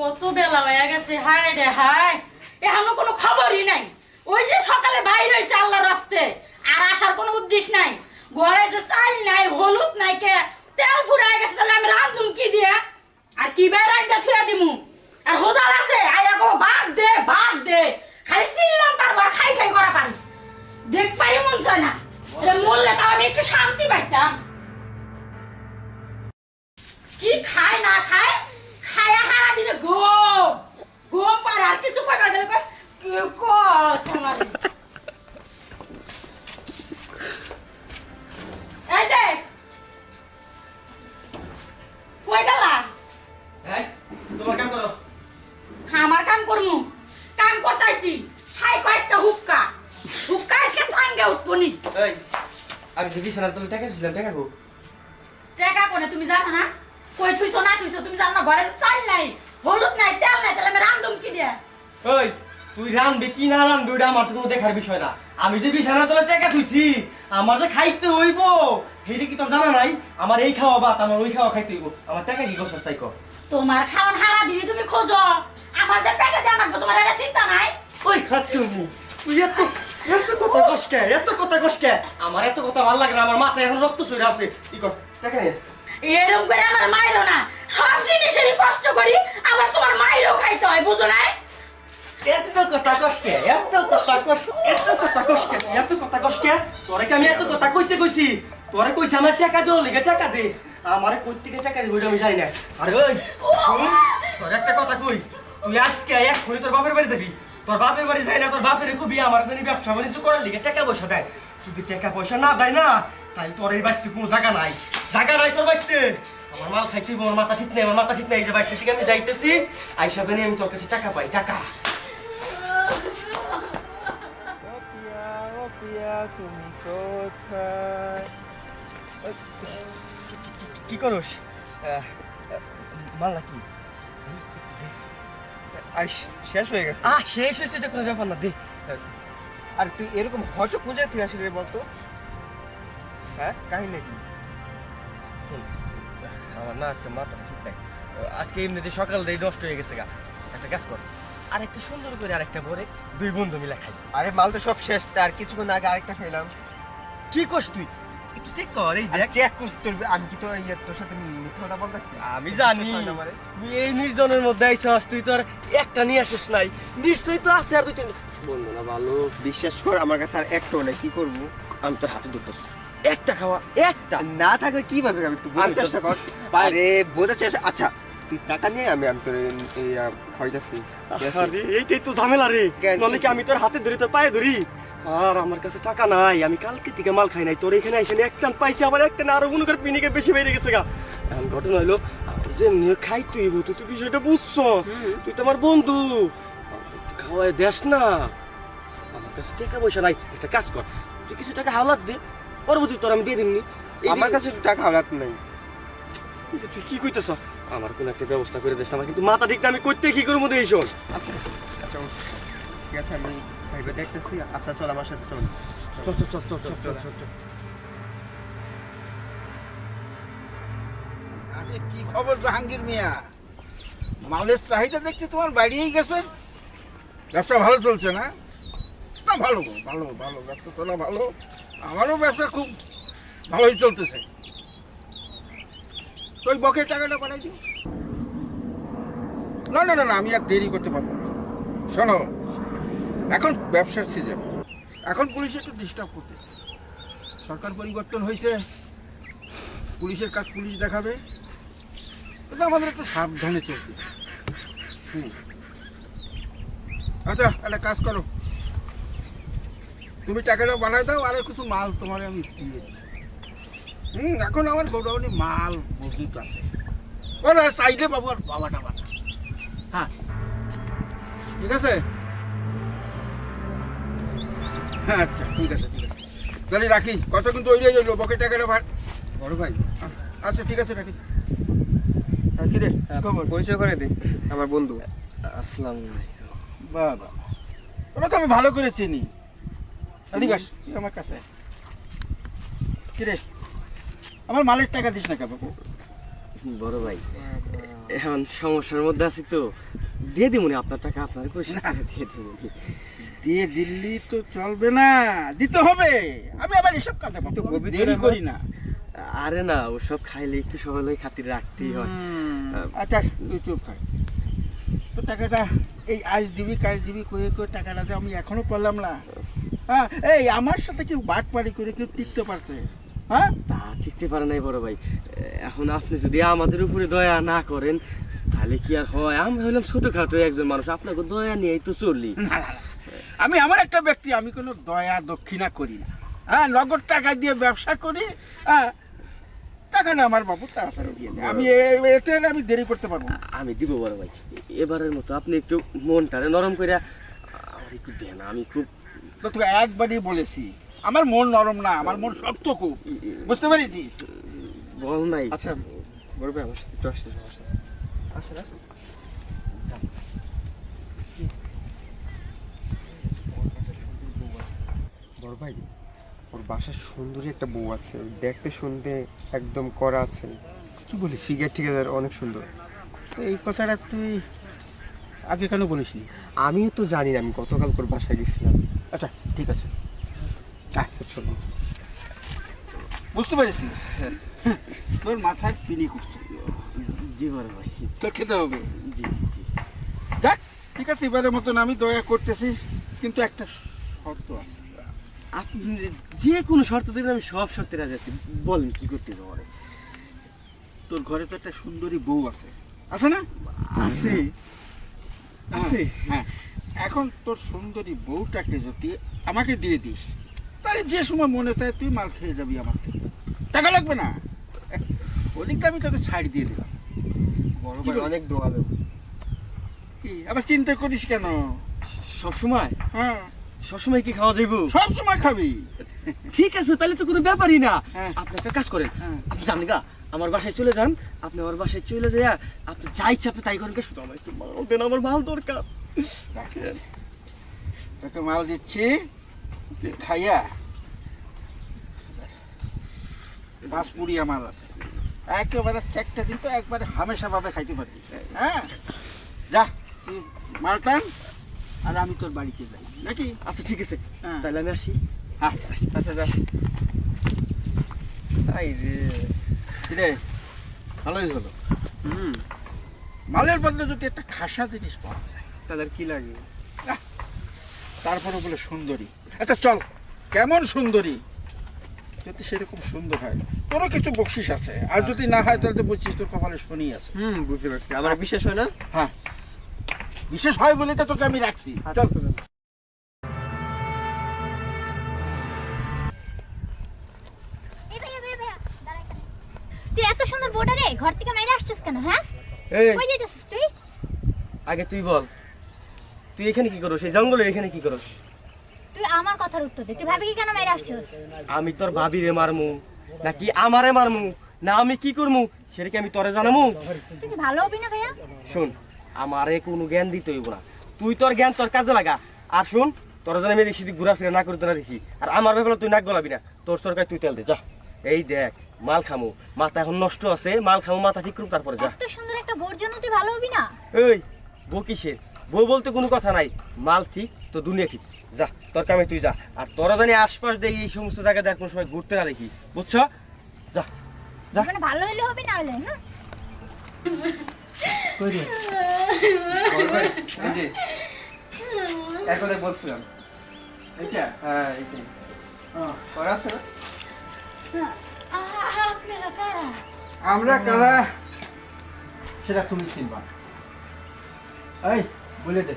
কত বেলা হয়ে গেছে, হায় রে হায়। এখনও কোনো খবরই নাই। ওই যে সকালে বাইর হয়েছে আল্লাহর রাস্তে, আর আসার কোনো উদ্দেশ্য নাই। ঘরে যে চাল নাই, হলুদ নাই কে, তেল ফুরাই গেছে, তাহলে আমি রান্ধুম কি দিয়া? আর কি বের রাইন্দা থুয়া দিমু? আর হোদাল আছে আইয়া কো ভাত দে ভাত দে। খালি চিনলাম পারব আর খাই খাই করা পারি। দেখ পারি মন চায় না। এটা মরলে তাও আমি একটু শান্তি পাইতাম। কি খায় না খায়া হারা দিলে ঘুম ঘুম পারে আর কিছু কয় না কয়, কি কস আমার এই দেখ কই গেলা এই, তোমার কাম করো। আমার কাম করমু? কাম করতাইছি। খাই কয়েসটা হুক্কা। হুক্কা আজকে সাঙ্গে উঠবনি এই আমি যে বিছানার তুমি টাকা ছিলাম টাকা কো? টাকা কোনে তুমি জানো না? কই থুইছো না থুইছো তুমি জানো না ঘরে চাল নাই হলুদ নাই তেল নাই তাহলে আমি রান্ধুম কি দিয়ে? ওই তুই রানবে কি না রানবে ওটা আমার তো কোনো দেখার বিষয় না। আমি যে বিছানার তোলা টাকা থুইছি আমার যে খাইতে হইব সেইটা কি তোর জানা নাই? আমার এই খাওয়া বাত আমার ওই খাওয়া খাইতে হইব। আমার টাকা কি করছিস তাই কর। তোমার হারা দিবি তুমি খোঁজো। আমার যে পেটে দেওয়া লাগবে তোমার এটা চিন্তা নাই? ওই খাচ্ছু তুই এত এত কথা কসকে এত কথা কসকে আমার এত কথা ভালো লাগে না আমার মাথায় এখন রক্ত সরে আছে। কি কর টাকা নিয়ে এরকম করে আমার মায়েরও না। সব জিনিসেরই কষ্ট করি আবার তোমার মায়েরও খাইতে হয় বুঝো নাই? এত কথা কথা কথা কথা আমি কথা কইতে তোরে আমার টাকা দে টাকা দে। আমারে টাকা দিবি আমি না। কথা কই। তুই আজকে তোর বাপের যাবি। তোর বাপের বাড়ি না, তোর বাপের কবি আমার জানি লিগে টাকা দেয়। যদি টাকা পয়সা না দেয় না, তাই তোর এই কোনো নাই। নাই তোর আমার মাথা ঠিক নাই, আমার মাথা ঠিক নাই। আমি যাইতেছি, আইসা জানি আমি তোর কাছে টাকা পাই, টাকা। তুমি কোথায় কি করস মাল নাকি আর শেষ হয়ে গেছে। আ শেষ হয়েছে এটা কোনো ব্যাপার না দে। আর তুই এরকম হয়তো কোথায় তুই আসলে রে বলতো? হ্যাঁ কাহিনী কি? আমার না আজকে মাথা ঠিক আজকে এমনিতে সকাল দিয়ে নষ্ট হয়ে গেছে গা। একটা কাজ কর। আর একটা সুন্দর করে আরেকটা ভরে দুই বন্ধু মিলে খাই। আরে মাল তো সব শেষ আর কিছুক্ষণ আগে আরেকটা খাইলাম কি করছ তুই? একটু চেক কর এই দেখ। চেক করছি তোর আমি কি তোর ইয়ে তোর সাথে মিথ্যা কথা বলতেছি? আমি জানি। বিশ্বাস না আমারে? তুই এই নির্জনের মধ্যে আইছস তুই তো আর একটা নিয়ে আসিস নাই। নিশ্চয়ই তো আছে আর দুই তিন বন্ধু না ভালো। বিশ্বাস কর আমার কাছে আর একটাও নেই কি করব? আমি তোর হাতে ধরতেছি। একটা খাওয়া একটা। না থাকলে কীভাবে আমি একটু চেষ্টা কর। আরে বোঝার চেষ্টা আচ্ছা তুই টাকা নিয়ে আমি আমি তোর এই খাওয়াইতেছি? এইটাই তো ঝামেলা রে। কেন? নলে কি আমি তোর হাতে ধরি তোর পায়ে ধরি। আর আমার কাছে টাকা নাই আমি কালকে থেকে মাল খাই নাই। তোর এখানে এখানে একটা পাইছি আবার একটা না আরও মনে কর পিনিকে বেশি বেড়ে গেছে গা। এখন ঘটনা হলো আমার যে খাই তুই তুই তো বিষয়টা বুঝছস। তুই তো আমার বন্ধু। খাওয়াই দেস না। আমার কাছে টাকা পয়সা নাই একটা কাজ কর। তুই কিছু টাকা হাওলাত দে পরবর্তী তোর আমি দিয়ে দিমনি। আমার কাছে টাকা হালাত নেই। তুই কি কইতেছ? আমার কোন একটা ব্যবস্থা করে দিস আমার কিন্তু মাথা ঠিক না, আমি করতে কি করব এই শোন। আচ্ছা আচ্ছা ঠিক আছে আমি ভাইবে দেখতেছি। আচ্ছা চল আমার সাথে চল। চল চল চল চল চল চল চল চল। আরে কি খবর জাহাঙ্গীর মিয়া? মালের চাহিদা দেখছি তোমার বাড়িয়েই গেছে ব্যবসা ভালো চলছে না? না ভালো ভালো ভালো ব্যবসা চলা ভালো। আমারও ব্যবসা খুব ভালোই চলতেছে। ওই বকের টাকাটা পাঠাই দিও না না না না, আমি আর দেরি করতে পারব না। শোনো, এখন ব্যবসার সিজন এখন পুলিশ একটু ডিস্টার্ব করতেছে। সরকার পরিবর্তন হয়েছে পুলিশের কাজ পুলিশ দেখাবে। এটা আমাদের একটু সাবধানে চলতে হুম। আচ্ছা একটা কাজ করো। তুমি টাকাটা বানাই দাও, আর কিছু মাল তোমার আমি দিয়ে দিই। হুম এখন আমার গোডাউনে মাল মজুত আছে। ওরা চাইলে বাবু আর বাবা হ্যাঁ। ঠিক আছে? হ্যাঁ আচ্ছা ঠিক আছে ঠিক আছে। তাহলে রাখি। কত কিন্তু ওই রইল বকে টাকাটা ভাট বড় ভাই। আচ্ছা ঠিক আছে রাখি। হ্যাঁ কি রে কি খবর? পরিচয় করে দে আমার বন্ধু। আসসালাম বাবা। ওরা তো আমি ভালো করে চিনি। এদিকে আমার কাছে আয়। আমার মালের টাকা দিস না কে বাবু বড় ভাই এখন সমস্যার মধ্যে আছি তো। দিয়ে দিমুনি আপনার টাকা আপনার দিয়ে দিমুনি দিয়ে দিল্লি তো চলবে না দিতে হবে। আমি আবার এসব কাজে তো দেরি করি না। আরে না ওসব খাইলে একটু সবাই লোক খাতির রাখতেই হয়। আচ্ছা তুই চুপ থাক। তো টাকাটা এই আজ দিবি কাজ দিবি কয়ে কয়ে টাকাটা যে আমি এখনও পারলাম না। হ্যাঁ এই আমার সাথে কেউ বাট পাড়ি করে কেউ টিকতে পারছে। হ্যাঁ? তা ঠিকতে পারে নাই বড় ভাই। এখন আপনি যদি আমাদের উপরে দয়া না করেন তাহলে কি আর হয়? আমরা হইলাম ছোটখাটো একজন মানুষ আপনাকে দয়া নিয়েই তো চললি না, না, না। আমি আমার একটা ব্যক্তি আমি কোনো দয়া দক্ষিণা করি না। হ্যাঁ নগদ টাকা দিয়ে ব্যবসা করি হ্যাঁ টাকাটা আমার বাবু তাড়াতাড়ি দিয়ে দেয়। আমি এতে আমি দেরি করতে পারব না। আমি দিব বড় ভাই। এবারের মতো আপনি একটু মনটারে নরম করে আমার একটু দেন আমি খুব তো তোকে একবারই বলেছি আমার মন নরম না আমার মন শক্ত খুব। বুঝতে পেরেছি বল নাই। আচ্ছা বড় ভাই আমার একটু সাথে। আসেন আসেন। বড় ভাই ওর বাসার সুন্দরী একটা বউ আছে দেখতে শুনতে একদম করা আছে। কি বলি ফিগার ঠিকাদার অনেক সুন্দর। তো এই কথাটা তুই আগে কেন বলিসনি? আমিও তো জানি না আমি গতকাল তোর বাসায় গেছিলাম। আচ্ছা ঠিক আছে আচ্ছা চলো বুঝতে পেরেছি। তোর মাথায় পিনি করছে। জি বড় ভাই। তো খেতে হবে। জি জি জি। দেখ ঠিক আছে এবারের মতন আমি দয়া করতেছি কিন্তু একটা শর্ত আছে। আপনি যে কোনো শর্ত দেবেন আমি সব শর্তে রাজি আছি। বলেন কি করতে হবে তোর ঘরে তো একটা সুন্দরী বউ আছে। আছে না? আছে। আছে হ্যাঁ। এখন তোর সুন্দরী বউটাকে যদি আমাকে দিয়ে দিস তাহলে যে সময় মনে চায় তুই মাল খেয়ে যাবি আমার থেকে। টাকা লাগবে না? ওদিকটা আমি তোকে ছাড় দিয়ে দিলাম। বড় ভাই? অনেক দোয়ালো কি? আবার চিন্তা করিস কেন? সব সময়? হ্যাঁ। সব সময় কি খাওয়া যাইব? সব সময় খাবি। ঠিক আছে তাহলে তো কোনো ব্যাপারই না। হ্যাঁ। আপনি একটা কাজ করেন। হ্যাঁ। আপনি জানেন গা আমার বাসায় চলে যান। আপনি আমার বাসায় চলে যাইয়া আপনি যা ইচ্ছা আপনি তাই করেন কে শুধু আমার একটু মাল দেন আমার মাল দরকার। তোকে মাল দিচ্ছি। তুই খাইয়া পাঁচ পুড়িয়া মাল আছে। একেবারে চারটা দিন তো একবারে হামেশা ভাবে খাইতে পারবি হ্যাঁ? যা তুই মাল টান আর আমি তোর বাড়িতে যাই। নাকি? আচ্ছা ঠিক আছে। হ্যাঁ। তাহলে আমি আসি। আচ্ছা আচ্ছা যা। আই রে। রে ভালোই হলো। হুম। মালের বদলে যদি একটা খাসা জিনিস পাওয়া যায়। তাদের কি লাগে? তারপরে বলে সুন্দরী। আচ্ছা চল। কেমন সুন্দরী? যদি সেরকম সুন্দর হয় তোরও কিছু বকশিস আছে। আর যদি না হয় তাহলে তো বলছিস তোর কপালে শনি আছে। হুম বুঝতে পারছি। আমার বিশ্বাস হয় না? হ্যাঁ। বিশেষ হয় বলে তো তোকে আমি রাখছি। চল। চল এই ভাইয়া, ভাইয়া, ভাইয়া, দাঁড়া এখানে। তুই এত সুন্দর বোর্ডারে ঘর থেকে মেরে আসছিস কেন হ্যাঁ? কই তুই? আগে তুই বল। তুই এখানে কি করস? এই জঙ্গলে এখানে কি করস? তুই আমার কথার উত্তর দে। তুই ভাবি কি কেন মেরে আসছিস? আমি তোর ভাবি রে মারমু নাকি আমারে মারমু না আমি কি করমু সেটা কি আমি তোরে জানামু। তুই কি ভালো হবি না ভাইয়া? শোন আমারে কোনো জ্ঞান দিতে হইব না। তুই তোর জ্ঞান তোর কাজে লাগা। আর শুন তোর যেন আমি দেখছি তুই ঘোরাফেরা না করতে না দেখি। আর আমার ব্যাপারে তুই নাক গলাবি না। তোর সরকার তুই তেল দে যা। এই দেখ মাল খামু। মাথা এখন নষ্ট আছে মাল খামু মাথা ঠিক করুম তারপরে যা। এত সুন্দর একটা বোর জন্য তুই ভালো হবি না? এই বউ কিসের? বউ বলতে কোনো কথা নাই। মাল ঠিক তো দুনিয়া ঠিক। যা তোর কামে তুই যা। আর তোরা জানি আশপাশ দিয়ে এই সমস্ত জায়গায় দেখ কোনো সময় ঘুরতে না দেখি বুঝছ? যা যা। মানে ভালো হইলে হবে না হলে হ্যাঁ? এই যে এক কথায় বলছিলাম। এইটা? হ্যাঁ এইটাই। হ্যাঁ। করা আছে আপনারা কারা? আমরা কারা? সেটা তুমি চিনবা। এই বলে দে।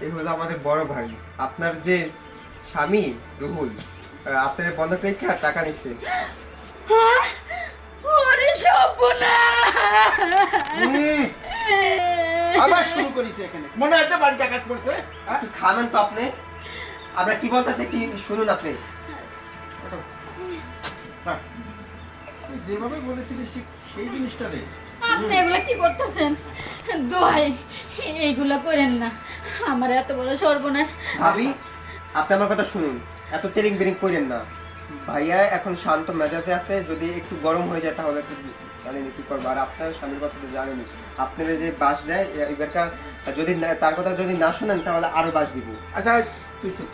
এই হলো আমাদের বড় ভাই। আপনার যে স্বামী রুহুল আপনার বন্ধক রেখে আর টাকা নিচ্ছে। ওরে সপনা আবার শুরু এখানে। মনে হয় তো করছে হ্যাঁ? থামেন তো আপনি। আমরা কি বলতেছে একটু শুনুন আপনি। হ্যাঁ। যেভাবে বলেছিলিস সে- সেই জিনিসটা রে। আপনি এগুলো কি করতেছেন? দোহাই এইগুলো করেন না। আমার এত বড় সর্বনাশ। ভাবি আপনি আমার কথা শুনুন। এত তেরিং বেরিং করেন না। ভাইয়া এখন শান্ত মেজাজে আছে যদি একটু গরম হয়ে যায় তাহলে জানেনি কি করব। আর আপনার স্বামীর কথা তো জানেনি আপনারা যে বাস দেয় এবারকার যদি তার কথা যদি না শুনেন তাহলে আরও বাস দিব। আচ্ছা তুই চুপ।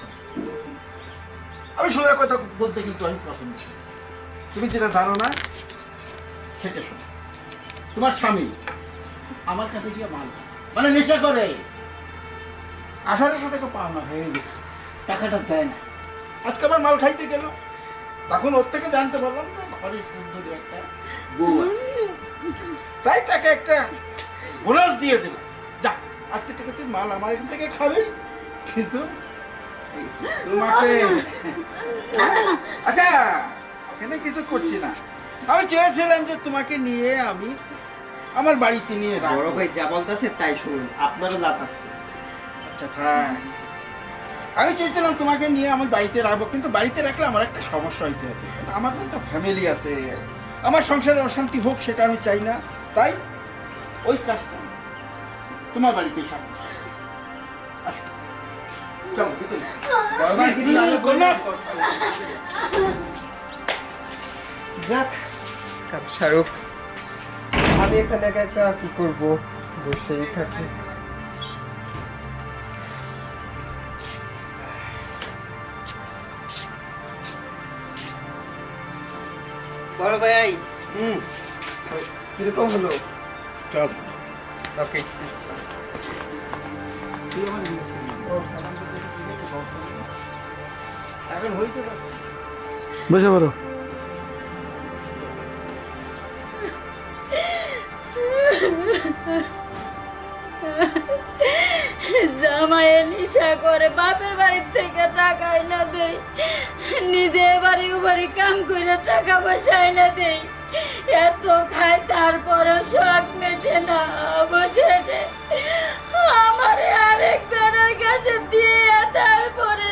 আমি সোজা কথা বলতে কিন্তু আমি পছন্দ তুমি যেটা জানো না সেটা শোনো। তোমার স্বামী। আমার কাছে গিয়ে মাল মানে নেশা করে। আঠারোশো টাকা পাওনা হয়ে গেছে। টাকাটা দেয় না। আজকে আমার মাল খাইতে গেল। তখন ওর থেকে জানতে পারলাম যে ঘরে সুন্দরী একটা বউ আছে। তাই তাকে একটা বোনাস দিয়ে দিলাম। যা আজকে থেকে তুই মাল আমার এখান থেকে খাবি। কিন্তু তোমাকে আচ্ছা এখানে কিছু করছি না। আমি চেয়েছিলাম যে তোমাকে নিয়ে আমি আমার বাড়িতে নিয়ে বড় ভাই যা বলতেছে তাই শুনুন আপনারও লাভ আছে। আচ্ছা থাক। আমি চেয়েছিলাম তোমাকে নিয়ে আমার বাড়িতে রাখব কিন্তু বাড়িতে রাখলে আমার একটা সমস্যা হইতে হবে আমার তো একটা ফ্যামিলি আছে। আমার সংসারে অশান্তি হোক সেটা আমি চাই না। তাই ওই কাজটা তোমার বাড়িতে চলো যাক শাহরুখ আমি এখানে একা একা কি করব? বসেই থাকি। বড় ভাই হুম কীরকম হলো? চল। ওকে। বসে পড়ো। জামাই নিশা করে বাপের বাড়ির থেকে টাকা এনে দেয়। নিজে বাড়ি বাড়ি কাম করে টাকা পয়সা এনে দেয়। এত খায়, তারপরে শখ মেটে না, অবশেষে আমার আরেক বেড়ার কাছে দিয়ে তারপরে